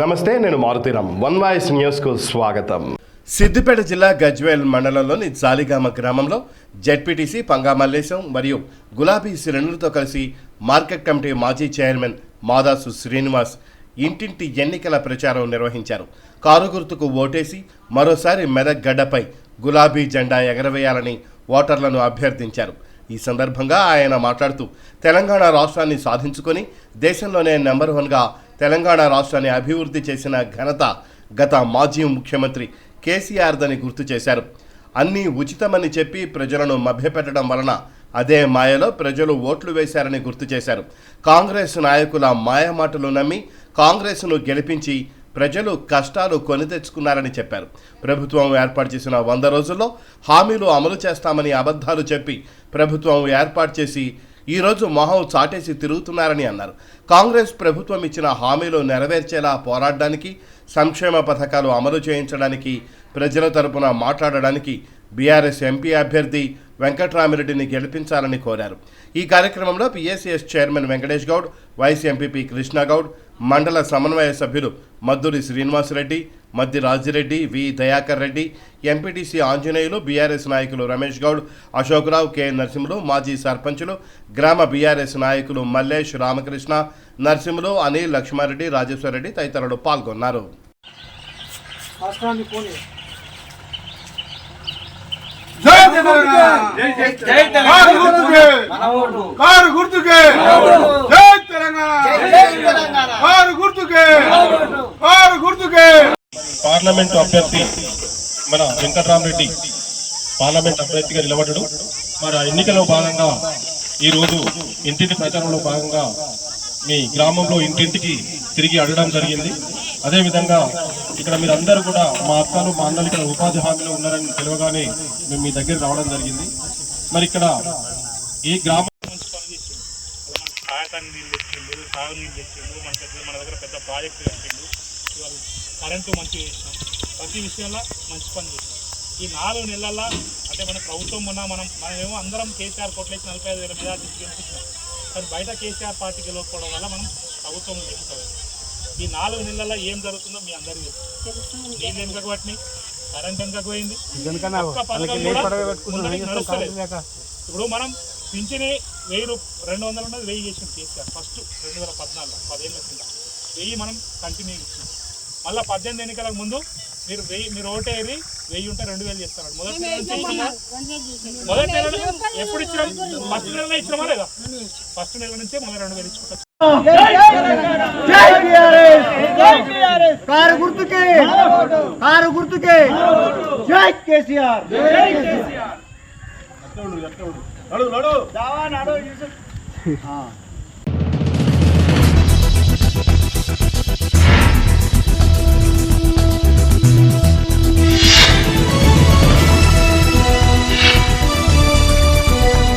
నమస్తే నేను Maruthi Ram one voice న్యూస్కు స్వాగతం. సిద్దిపేట జిల్లా గజ్వేల్ మండలంలోని జాలిగామ గ్రామంలో జెడ్పీటీసీ పంగా మల్లేశం మరియు గులాబీ శ్రేణులతో కలిసి మార్కెట్ కమిటీ మాజీ చైర్మన్ మాదాసు శ్రీనివాస్ ఇంటింటి ఎన్నికల ప్రచారం నిర్వహించారు. కారు గుర్తుకు ఓటేసి మరోసారి మెదక్ గడ్డపై గులాబీ జెండా ఎగరవేయాలని ఓటర్లను అభ్యర్థించారు. ఈ సందర్భంగా ఆయన మాట్లాడుతూ తెలంగాణ రాష్ట్రాన్ని సాధించుకొని దేశంలోనే నెంబర్ వన్గా తెలంగాణ రాష్ట్రాన్ని అభివృద్ధి చేసిన ఘనత గత మాజీ ముఖ్యమంత్రి కేసీఆర్దని గుర్తు చేశారు. అన్నీ ఉచితమని చెప్పి ప్రజలను మభ్యపెట్టడం వలన అదే మాయలో ప్రజలు ఓట్లు వేశారని గుర్తు చేశారు. కాంగ్రెస్ నాయకుల మాయమాటలు నమ్మి కాంగ్రెస్ను గెలిపించి ప్రజలు కష్టాలు కొని తెచ్చుకున్నారని చెప్పారు. ప్రభుత్వం ఏర్పాటు చేసిన వంద రోజుల్లో హామీలు అమలు చేస్తామని అబద్ధాలు చెప్పి ప్రభుత్వం ఏర్పాటు చేసి ఈరోజు మొహం చాటేసి తిరుగుతున్నారని అన్నారు. కాంగ్రెస్ ప్రభుత్వం ఇచ్చిన హామీలు నెరవేర్చేలా పోరాడడానికి సంక్షేమ పథకాలు అమలు చేయించడానికి ప్రజల తరపున మాట్లాడడానికి బీఆర్ఎస్ ఎంపీ అభ్యర్థి వెంకట్రామిరెడ్డిని గెలిపించాలని కోరారు. ఈ కార్యక్రమంలో PSCS chairman Venkatesh Goud vice MPP Krishnagoud మండల సమన్వయ సభ్యులు Madduri Srinivasareddy Maddi Rajireddy V Dayakar Reddy MPTC Anjaneyulu BRS నాయకులు రమేష్ గౌడ్ అశోక్రావు కె నరసింహులు మాజీ సర్పంచులు గ్రామ బీఆర్ఎస్ నాయకులు మల్లేష్ రామకృష్ణ నరసింహులు అనిల్ లక్ష్మారెడ్డి రాజేశ్వరరెడ్డి తదితరులు పాల్గొన్నారు. జై తెలంగాణ జై కారు గుర్తుకే మన ఓటు కారు గుర్తుకే జై తెలంగాణ కారు గుర్తుకే కారు గుర్తుకే పార్లమెంటు అభ్యర్థి మన వెంకట్రామరెడ్డి పార్లమెంట్ అభ్యర్థిగా నిలబడ్డాడు. మరి ఆ ఎన్నికలో భాగంగా ఈరోజు ఇంటింటి ప్రచారంలో భాగంగా మీ గ్రామంలో ఇంటింటికి తిరిగి అడగడం జరిగింది. అదేవిధంగా ఇక్కడ మీరందరూ కూడా మా అక్కలు మా అన్నలు ఇక్కడ ఉపాధి హామీలో ఉన్నారని తెలియగానే మేము మీ దగ్గర రావడం జరిగింది. మరి ఇక్కడ ఈ గ్రామ నీళ్ళు తెచ్చిండు తెచ్చిండు మన దగ్గర మన దగ్గర పెద్ద ప్రాజెక్టు కరెంటు మంచిగా చేసినాం. ప్రతి విషయంలో మంచి పని చేసినాం ఈ నాలుగు నెలల్లో అంటే మన ప్రభుత్వం ఉన్న మనం మనమేమో అందరం కేసీఆర్ కొట్లేసి నలభై ఐదు వేల మెజార్టీ గెలిపించినాం కానీ బయట కేసీఆర్ పార్టీ గెలవకపోవడం వల్ల మనం ప్రభుత్వం గెలుస్తాం ఈ నాలుగు నెలల్లో ఏం జరుగుతుందో మీ అందరికీ తెలుసు. నీళ్ళు పట్టినాయి? కరెంట్ వెనుకకు పోయింది. ఇప్పుడు మనం పింఛని వెయ్యి రూప రెండు వందలు ఉన్నది వెయ్యి చేసిన కేసీఆర్. ఫస్ట్ రెండు వేల పద్నాలుగు పదేళ్ళ కింద. వెయ్యి మనం కంటిన్యూ ఇచ్చాం మళ్ళీ పద్దెనిమిది ఎన్నికలకు ముందు మీరు వెయ్యి మీరు ఓటేరి వెయ్యి ఉంటే రెండు వేలు చేస్తారు మొదటి నెల నుంచి ఇచ్చినా మొదటి నెల ఎప్పుడు ఇచ్చినాం ఫస్ట్ నెలలో ఇచ్చినామా లేదా? ఫస్ట్ నెల నుంచే మొదటి రెండు వేలు ఇచ్చుకుంటాం. కారు గుర్తుకే. కారు గుర్తుకే. జై కేసీఆర్. నడు, నడు. నడు, నడు. జావా నాడో యూసుఫ్.